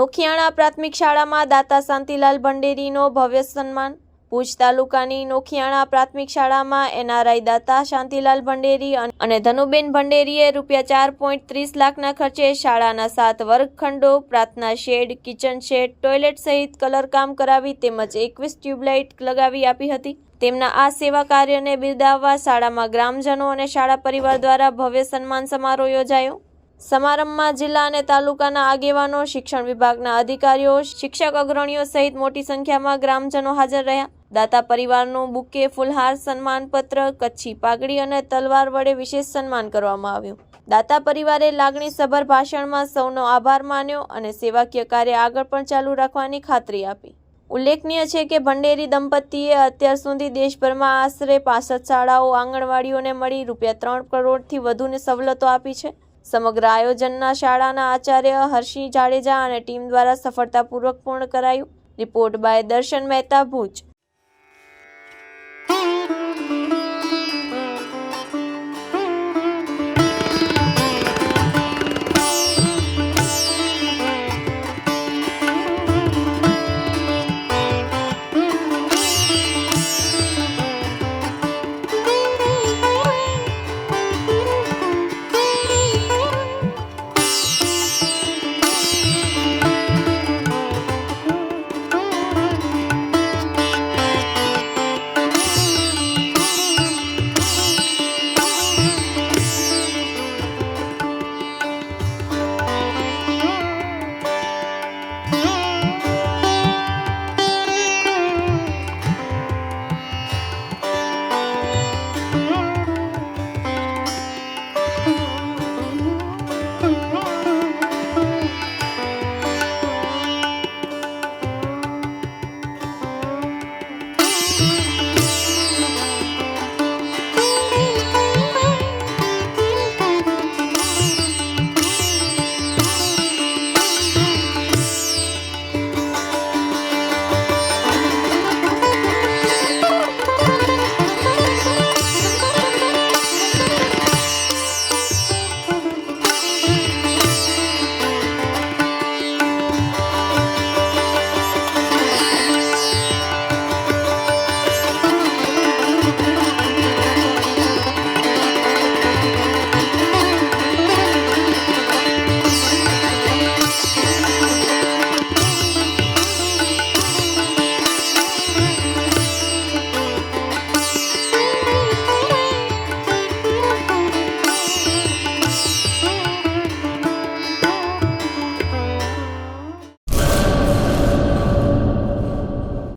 નોખિયાણા પ્રાથમિક શાળામાં દાતા શાંતિલાલ ભંડેરીનો ભવ્ય સન્માન. ભુજ તાલુકાની નોખિયાણા પ્રાથમિક શાળામાં એનઆરઆઈ દાતા શાંતિલાલ ભંડેરી અને ધનુબેન ભંડેરીએ રૂપિયા ચાર પોઈન્ટ ત્રીસ લાખના ખર્ચે શાળાના સાત વર્ગખંડો, પ્રાર્થના શેડ, કિચન શેડ, ટોયલેટ સહિત કલરકામ કરાવી તેમજ એકવીસ ટ્યુબલાઇટ લગાવી આપી હતી. તેમના આ સેવા કાર્યને બિરદાવવા શાળામાં ગ્રામજનો અને શાળા પરિવાર દ્વારા ભવ્ય સન્માન સમારોહ યોજાયો. સમારંભમાં જિલ્લા અને તાલુકાના આગેવાનો, શિક્ષણ વિભાગના અધિકારીઓ, શિક્ષક અગ્રણીઓ સહિત મોટી સંખ્યામાં ગ્રામજનો હાજર રહ્યા. દાતા પરિવારનું બુકે, ફુલહાર, સન્માનપત્ર, કચ્છી પાઘડી અને તલવાર વડે વિશેષ સન્માન કરવામાં આવ્યું. દાતા પરિવારે લાગણીસભર ભાષણમાં સૌનો આભાર માન્યો અને સેવાકીય કાર્ય આગળ પણ ચાલુ રાખવાની ખાતરી આપી. ઉલ્લેખનીય છે કે ભંડેરી દંપતીએ અત્યાર સુધી દેશભરમાં આશરે પાસઠ શાળાઓ, આંગણવાડીઓને મળી રૂપિયા ત્રણ કરોડથી વધુની સવલતો આપી છે. સમગ્ર આયોજનના શાળાના આચાર્ય હર્ષિંહ જાડેજા અને ટીમ દ્વારા સફળતાપૂર્વક પૂર્ણ કરાયું. રિપોર્ટ બાય દર્શન મહેતા ભુજ.